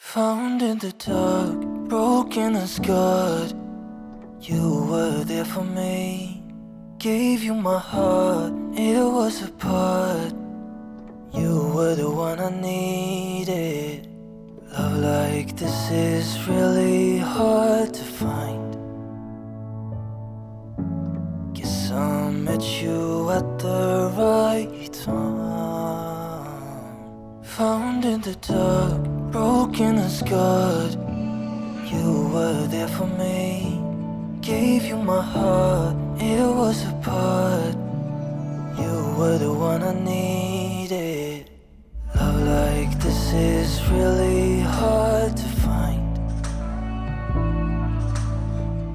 Found in the dark, broken and scarred. You were there for me. Gave you my heart, it was a part. You were the one I needed. Love like this is really hard to find. Guess I met you at the right time. Found in the dark, broken and scarred. You were there for me. Gave you my heart, it was a part. You were the one I needed. Love like this is really hard to find.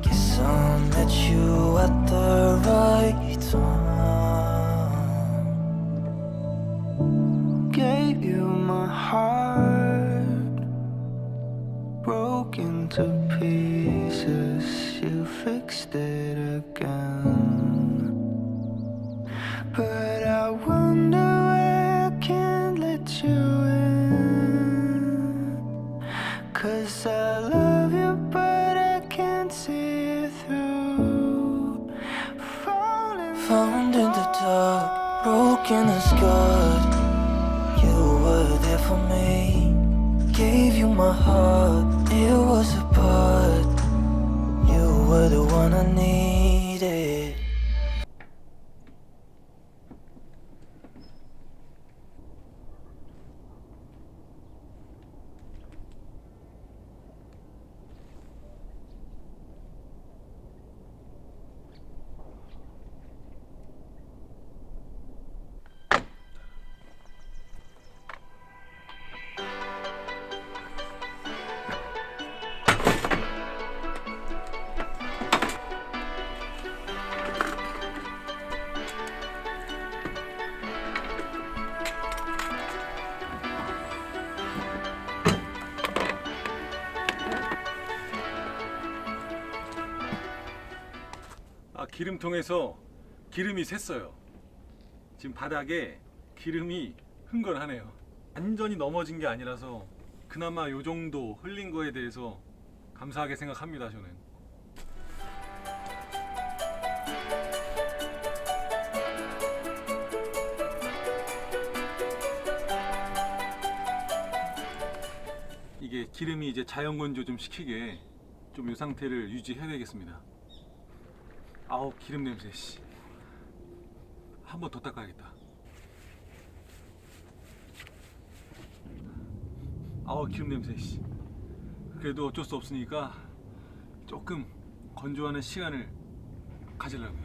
Guess I met you at the right time. Pieces. You fixed it again. But I wonder why I can't let you in. Cause I love you, but I can't see it through. Falling Found in the dark, broken and scarred. You were there for me. Gave you my heart, it was a you're the one I need. 기름통에서 기름이 샜어요. 지금 바닥에 기름이 흥건하네요. 완전히 넘어진 게 아니라서 그나마 요 정도 흘린 거에 대해서 감사하게 생각합니다. 저는. 이게 기름이 이제 자연 건조 좀 시키게 좀 이 상태를 유지해야 되겠습니다. 아우 기름 냄새 씨. 한 번 더 닦아야겠다. 아우 기름 냄새 씨. 그래도 어쩔 수 없으니까 조금 건조하는 시간을 가지려고요.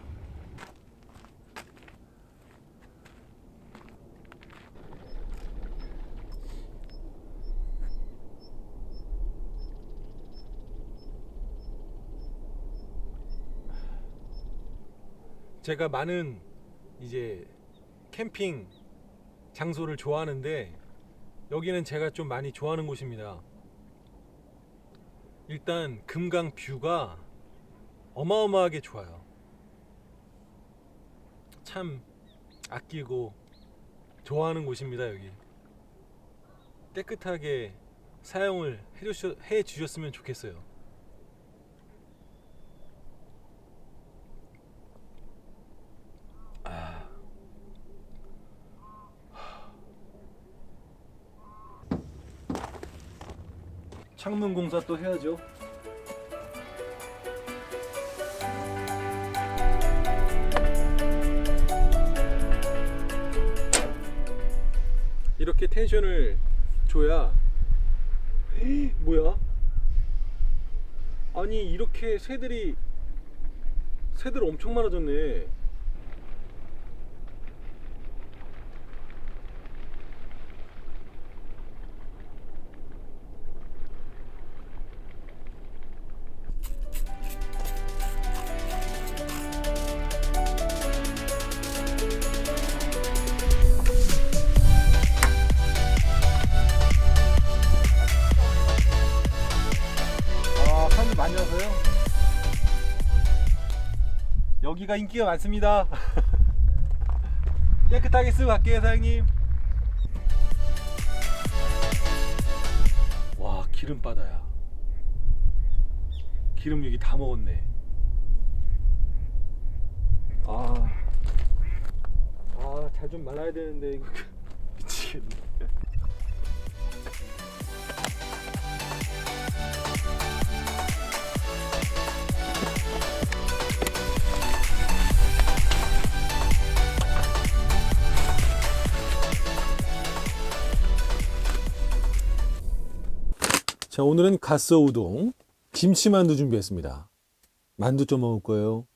제가 많은 이제 캠핑 장소를 좋아하는데 여기는 제가 좀 많이 좋아하는 곳입니다. 일단 금강 뷰가 어마어마하게 좋아요. 참 아끼고 좋아하는 곳입니다, 여기. 깨끗하게 사용을 해 주셨, 해주셨으면 좋겠어요. 창문 공사 또 해야죠. 이렇게 텐션을 줘야 에이, 뭐야? 아니 이렇게 새들이 새들 엄청 많아졌네. 여기가 인기가 많습니다. 깨끗하게 쓰고 갈게요, 사장님. 와, 기름 바다야. 기름 여기 다 먹었네. 아, 아, 잘 좀 말아야 되는데 이거 자, 오늘은 가스 우동, 김치만두 준비했습니다. 만두 좀 먹을 거예요.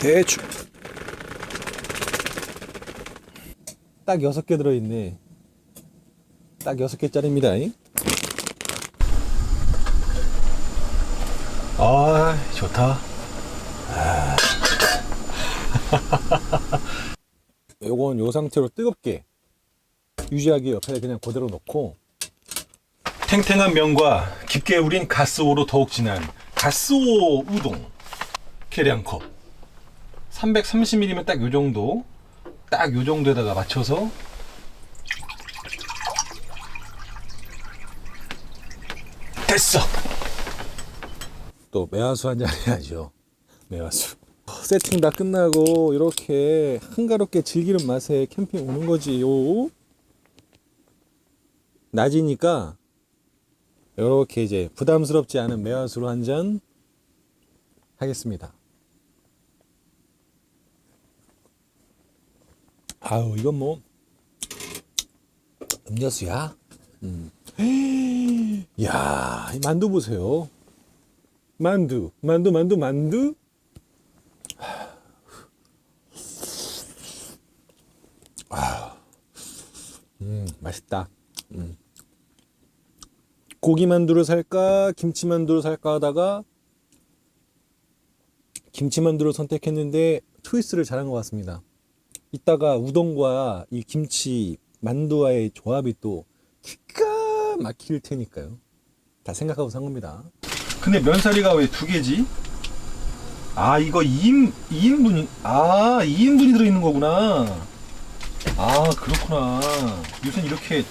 대충. 딱 여섯 개 들어있네. 딱 여섯 개짜리입니다. 아, 좋다. 아. 요건 요 상태로 뜨겁게 유지하기 옆에 그냥 그대로 놓고 탱탱한 면과 깊게 우린 가스오로 더욱 진한 가스오 우동 계량컵. 330ml면 딱 요 정도 딱 요 정도에다가 맞춰서 됐어. 또 매화수 한 잔 해야죠. 매화수. 세팅 다 끝나고 이렇게 한가롭게 즐기는 맛에 캠핑 오는 거지요 낮이니까 이렇게 이제 부담스럽지 않은 매화수로 한 잔 하겠습니다. 아우 이건 뭐 음료수야. 음. 야, 이 만두 보세요. 만두, 만두, 만두, 만두. 아, 음, 맛있다. 음. 고기 만두를 살까 김치 만두를 살까 하다가 김치 만두를 선택했는데 초이스를 잘한 것 같습니다. 이따가 우동과 이 김치 만두와의 조합이 또 기가 막힐 테니까요. 다 생각하고 산 겁니다. 근데 면사리가 왜 두 개지? 아 이거 2인, 2인분이 아 2인분이 들어있는 거구나. 아 그렇구나. 요새 이렇게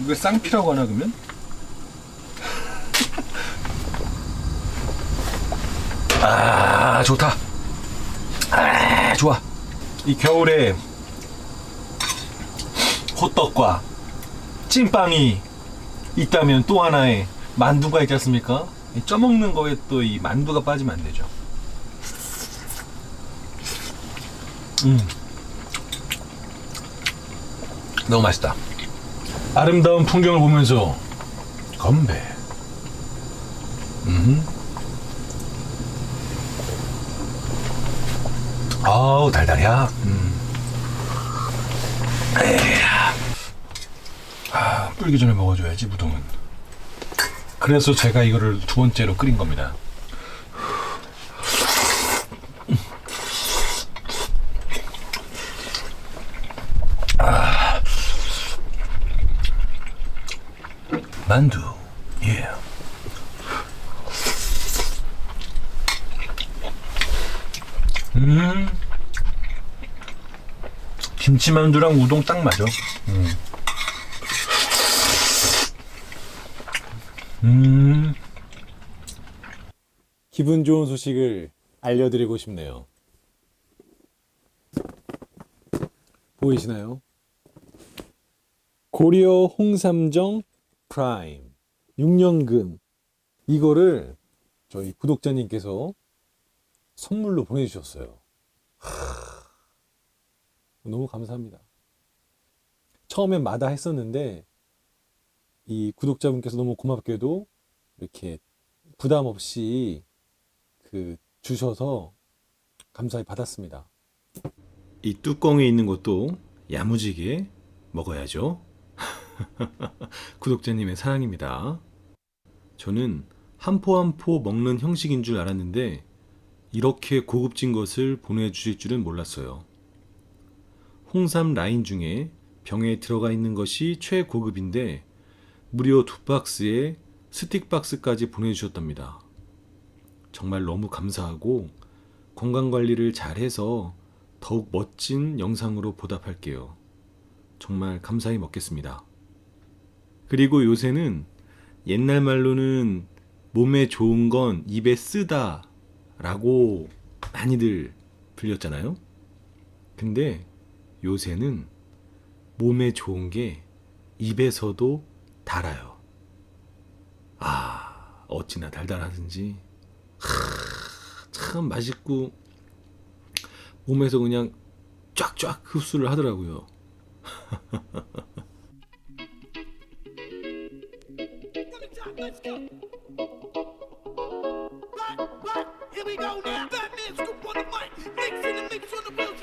이거 쌍피라고 하나 그러면? 아 좋다. 아 좋아. 이 겨울에 호떡과 찐빵이 있다면 또 하나의 만두가 있지 않습니까? 이 쪄먹는 거에 또 이 만두가 빠지면 안 되죠. 음. 너무 맛있다. 아름다운 풍경을 보면서 건배. 음. 아우 달달이야. 음. 아, 불기 전에 먹어줘야지 무동은. 그래서 제가 이거를 두 번째로 끓인 겁니다. 만두. 예. 음. 김치만두랑 우동 딱 맞아. 음. 음. 기분 좋은 소식을 알려드리고 싶네요. 보이시나요? 고려 홍삼정 프라임 6년근 이거를 저희 구독자님께서 선물로 보내주셨어요. 하, 너무 감사합니다. 처음엔 마다 했었는데 이 구독자분께서 너무 고맙게도 이렇게 부담 없이 그 주셔서 감사히 받았습니다. 이 뚜껑에 있는 것도 야무지게 먹어야죠. 구독자님의 사랑입니다. 저는 한 포 한 포 먹는 형식인 줄 알았는데 이렇게 고급진 것을 보내주실 줄은 몰랐어요. 홍삼 라인 중에 병에 들어가 있는 것이 최고급인데 무려 두 박스에 스틱 박스까지 보내주셨답니다. 정말 너무 감사하고 건강 관리를 잘해서 더욱 멋진 영상으로 보답할게요. 정말 감사히 먹겠습니다. 그리고 요새는 옛날 말로는 몸에 좋은 건 입에 쓰다 라고 많이들 불렸잖아요. 근데 요새는 몸에 좋은 게 입에서도 달아요. 아, 어찌나 달달하든지. 하, 참 맛있고 몸에서 그냥 쫙쫙 흡수를 하더라고요. Let's go. Right, right, here we go now. Batman scoop on the mic, mix in the mix on the wheels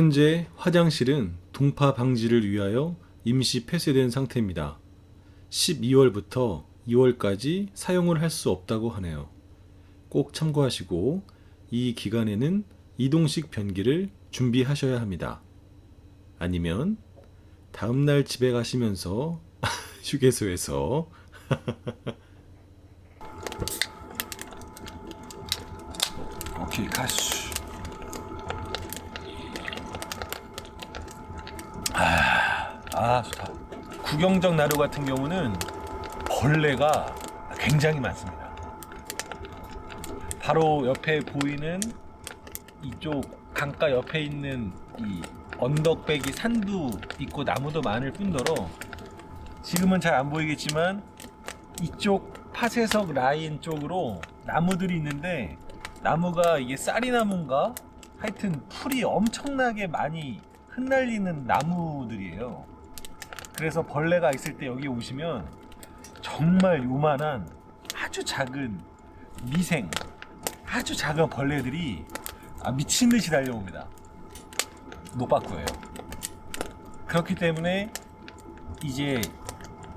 현재 화장실은 동파 방지를 위하여 임시 폐쇄된 상태입니다. 12월부터 2월까지 사용을 할 수 없다고 하네요. 꼭 참고하시고 이 기간에는 이동식 변기를 준비하셔야 합니다. 아니면 다음날 집에 가시면서 휴게소에서 오케이 가시. 아, 아 좋다. 구경적 나루 같은 경우는 벌레가 굉장히 많습니다. 바로 옆에 보이는 이쪽 강가 옆에 있는 이 언덕배기 산도 있고 나무도 많을 뿐더러 지금은 잘 안 보이겠지만 이쪽 파쇄석 라인 쪽으로 나무들이 있는데 나무가 이게 쌀이나무인가? 하여튼 풀이 엄청나게 많이 흩날리는 나무들이에요. 그래서 벌레가 있을 때 여기 오시면 정말 요만한 아주 작은 미생, 아주 작은 벌레들이 아, 미친 듯이 달려옵니다. 노빠꾸예요. 그렇기 때문에 이제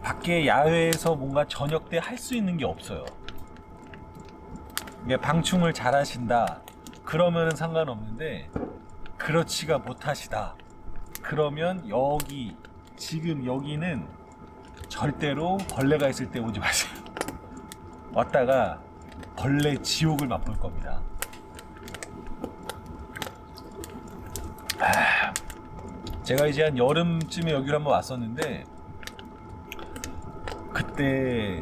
밖에 야외에서 뭔가 저녁 때 할 수 있는 게 없어요. 방충을 잘 하신다. 그러면은 상관없는데 그렇지가 못하시다. 그러면 여기 지금 여기는 절대로 벌레가 있을 때 오지 마세요. 왔다가 벌레 지옥을 맛볼 겁니다. 아, 제가 이제 한 여름쯤에 여기를 한번 왔었는데 그때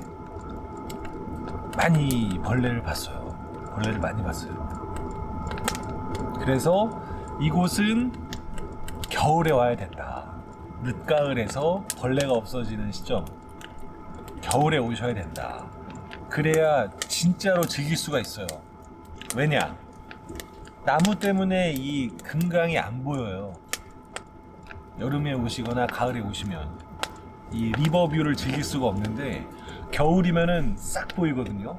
많이 벌레를 봤어요. 벌레를 많이 봤어요. 그래서 이곳은 겨울에 와야 된다. 늦가을에서 벌레가 없어지는 시점. 겨울에 오셔야 된다. 그래야 진짜로 즐길 수가 있어요. 왜냐? 나무 때문에 이 금강이 안 보여요. 여름에 오시거나 가을에 오시면. 이 리버뷰를 즐길 수가 없는데 겨울이면은 싹 보이거든요.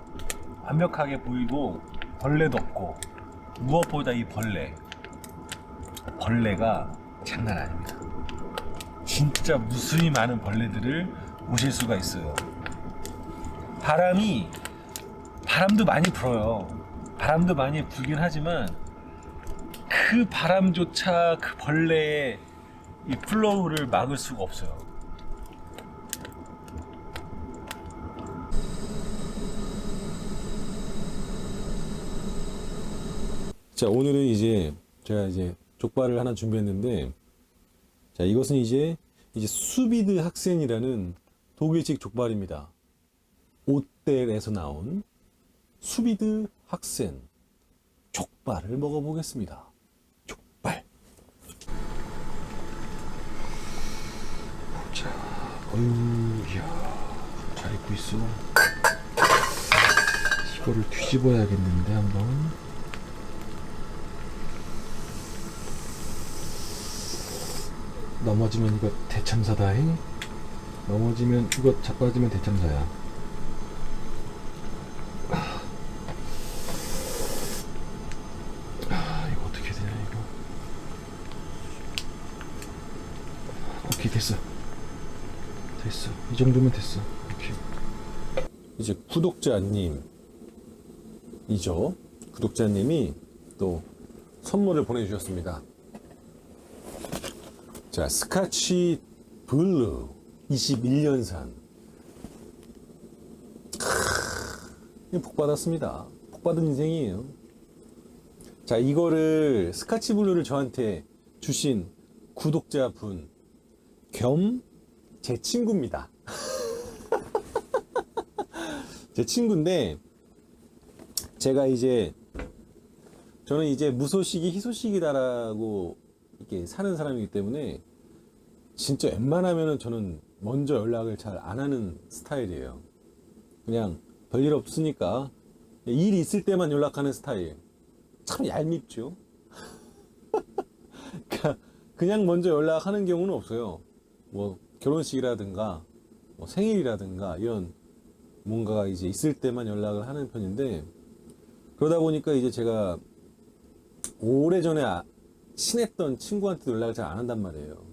완벽하게 보이고 벌레도 없고 무엇보다 이 벌레 벌레가 장난 아닙니다. 진짜 무수히 많은 벌레들을 보실 수가 있어요. 바람이 바람도 많이 불어요. 바람도 많이 불긴 하지만 그 바람조차 그 벌레의 이 플로우를 막을 수가 없어요. 자, 오늘은 이제 제가 이제 족발을 하나 준비했는데 자, 이것은 이제 이제 수비드 학센이라는 독일식 족발입니다. 오텔에서 나온 수비드 학센 족발을 먹어보겠습니다. 족발. 자, 어유, 이야, 잘 익고 있어. 이거를 뒤집어야겠는데 한번. 넘어지면 이거 대참사다잉. 넘어지면 이거 자빠지면 대참사야. 아, 이거 어떻게 되냐 이거. 오케이 됐어. 됐어. 이 정도면 됐어. 오케이. 이제 구독자님 이죠. 구독자님이 또 선물을 보내주셨습니다. 자, 스카치 블루 21년산. 크, 복 받았습니다. 복 받은 인생이에요. 자, 이거를 스카치 블루를 저한테 주신 구독자분 겸 제 친구입니다. 제 친구인데 제가 이제 저는 이제 무소식이 희소식이다라고 이렇게 사는 사람이기 때문에 진짜 웬만하면은 저는 먼저 연락을 잘 안 하는 스타일이에요. 그냥 별일 없으니까 일이 있을 때만 연락하는 스타일. 참 얄밉죠. 그러니까 그냥 먼저 연락하는 경우는 없어요. 뭐 결혼식이라든가 뭐 생일이라든가 이런 뭔가가 이제 있을 때만 연락을 하는 편인데 그러다 보니까 이제 제가 오래전에 아- 친했던 친구한테도 연락을 잘 안 한단 말이에요.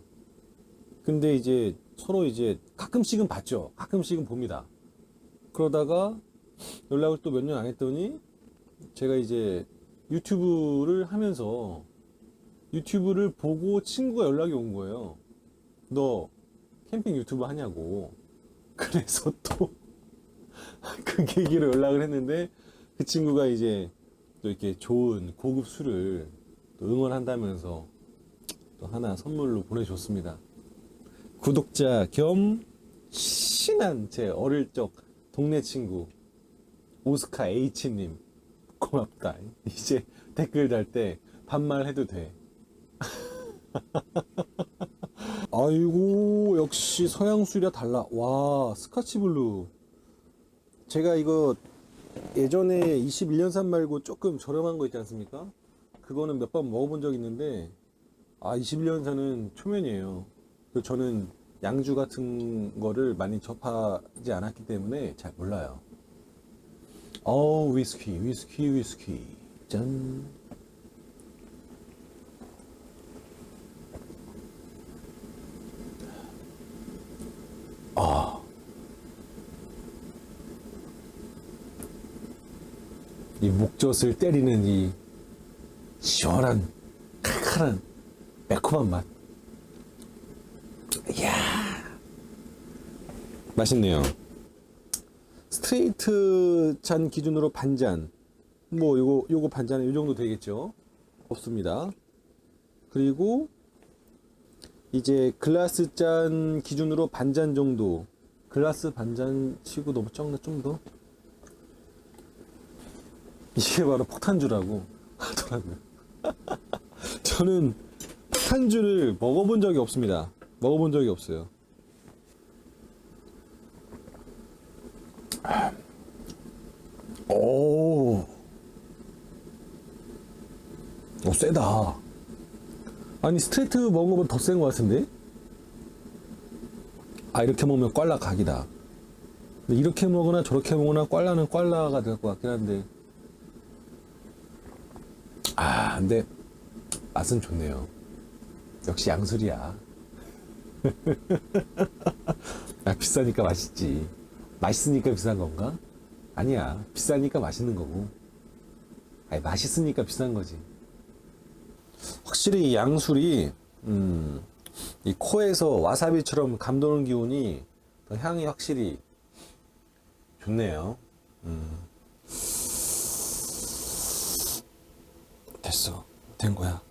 근데 이제 서로 이제 가끔씩은 봤죠. 가끔씩은 봅니다. 그러다가 연락을 또 몇 년 안 했더니 제가 이제 유튜브를 하면서 유튜브를 보고 친구가 연락이 온 거예요. 너 캠핑 유튜브 하냐고. 그래서 또 그 계기로 연락을 했는데 그 친구가 이제 또 이렇게 좋은 고급 술을 또 응원한다면서 또 하나 선물로 보내줬습니다. 구독자 겸 친한 제 어릴 적 동네 친구 오스카 H님 고맙다. 이제 댓글 달 때 반말해도 돼. 아이고 역시 서양 술이라 달라. 와 스카치 블루. 제가 이거 예전에 21년산 말고 조금 저렴한 거 있지 않습니까? 그거는 몇 번 먹어본 적 있는데 아 21년산은 초면이에요. 그리고 저는 양주 같은 거를 많이 접하지 않았기 때문에 잘 몰라요. 어 위스키 위스키 위스키 짠. 아. 이 목젖을 때리는 이 시원한 칼칼한 매콤한 맛. 이야. 맛있네요. 스트레이트 잔 기준으로 반잔. 뭐 요거 요거 반잔에 요 정도 되겠죠? 없습니다. 그리고 이제 글라스 잔 기준으로 반잔 정도. 글라스 반잔 치고 너무 적나 좀 더? 이게 바로 폭탄주라고 하더라고요. 저는 폭탄주를 먹어본 적이 없습니다. 먹어본 적이 없어요. 오, 오 세다. 아니 스트레이트 먹은 것보다 더 센 것 같은데? 아 이렇게 먹으면 꽐라 각이다. 이렇게 먹으나 저렇게 먹으나 꽐라는 꽐라가 될 것 같긴 한데 아 근데 맛은 좋네요. 역시 양술이야. 아, 비싸니까 맛있지. 맛있으니까 비싼 건가? 아니야. 비싸니까 맛있는 거고. 아니, 맛있으니까 비싼 거지. 확실히 이 양술이, 음, 이 코에서 와사비처럼 감도는 기운이 더 향이 확실히 좋네요. 음. 됐어. 된 거야.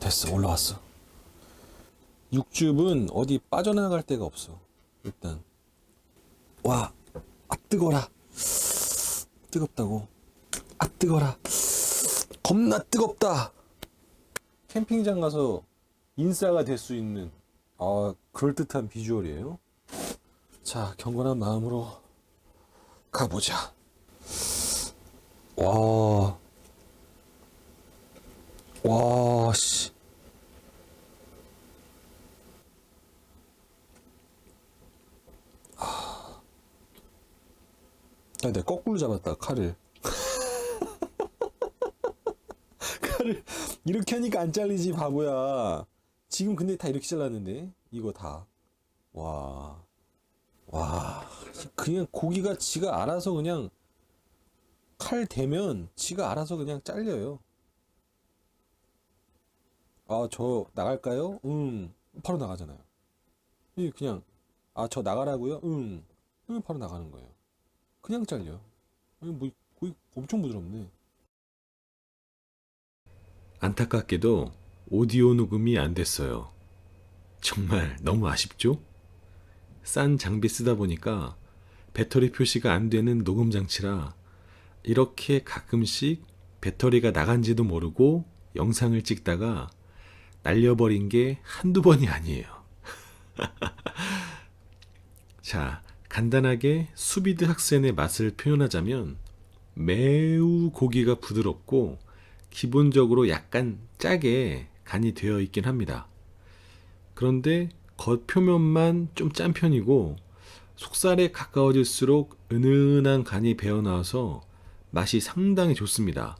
됐어. 올라왔어. 육즙은 어디 빠져나갈 데가 없어. 일단. 와, 아, 뜨거라. 뜨겁다고. 아, 뜨거라. 겁나 뜨겁다. 캠핑장 가서 인싸가 될 수 있는, 아, 그럴듯한 비주얼이에요. 자, 경건한 마음으로 가보자. 와. 와, 씨. 아, 내가 거꾸로 잡았다, 칼을. 칼을 이렇게 하니까 안 잘리지, 바보야. 지금 근데 다 이렇게 잘랐는데? 이거 다. 와. 와. 그냥 고기가 지가 알아서 그냥 칼 대면 지가 알아서 그냥 잘려요. 아, 저 나갈까요? 응. 바로 나가잖아요. 이 그냥 아, 저 나가라고요? 응. 응, 바로 나가는 거예요. 그냥 잘려. 아니, 뭐 거의 엄청 부드럽네. 안타깝게도 오디오 녹음이 안 됐어요. 정말 너무 아쉽죠? 싼 장비 쓰다 보니까 배터리 표시가 안 되는 녹음 장치라 이렇게 가끔씩 배터리가 나간지도 모르고 영상을 찍다가 날려버린 게 한두 번이 아니에요. 자, 간단하게 수비드 학센의 맛을 표현하자면 매우 고기가 부드럽고 기본적으로 약간 짜게 간이 되어 있긴 합니다. 그런데 겉표면만 좀 짠 편이고 속살에 가까워질수록 은은한 간이 배어 나와서 맛이 상당히 좋습니다.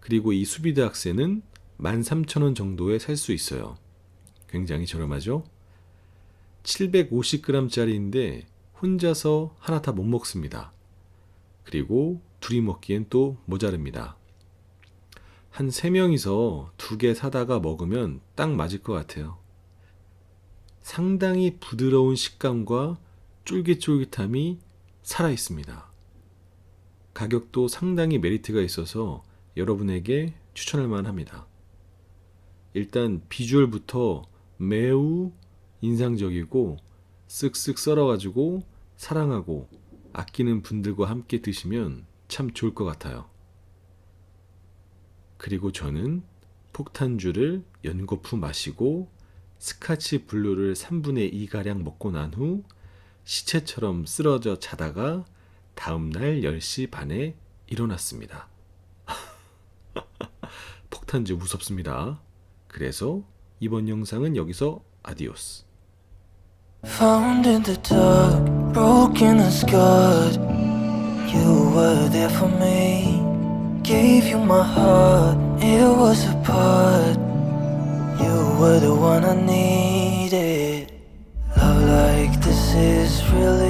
그리고 이 수비드 학센은 13,000원 정도에 살 수 있어요. 굉장히 저렴하죠? 750g짜리인데 혼자서 하나 다 못 먹습니다. 그리고 둘이 먹기엔 또 모자릅니다. 한 3명이서 두 개 사다가 먹으면 딱 맞을 것 같아요. 상당히 부드러운 식감과 쫄깃쫄깃함이 살아 있습니다. 가격도 상당히 메리트가 있어서 여러분에게 추천할 만합니다. 일단 비주얼부터 매우 인상적이고 쓱쓱 썰어가지고 사랑하고 아끼는 분들과 함께 드시면 참 좋을 것 같아요. 그리고 저는 폭탄주를 연거푸 마시고 스카치 블루를 3분의 2가량 먹고 난 후 시체처럼 쓰러져 자다가 다음날 10시 반에 일어났습니다. 폭탄주 무섭습니다. 그래서 이번 영상은 여기서 아디오스. Found in the dark, broken and scarred. You were there for me. Gave you my heart, it was a part. You were the one I needed. Love like this is real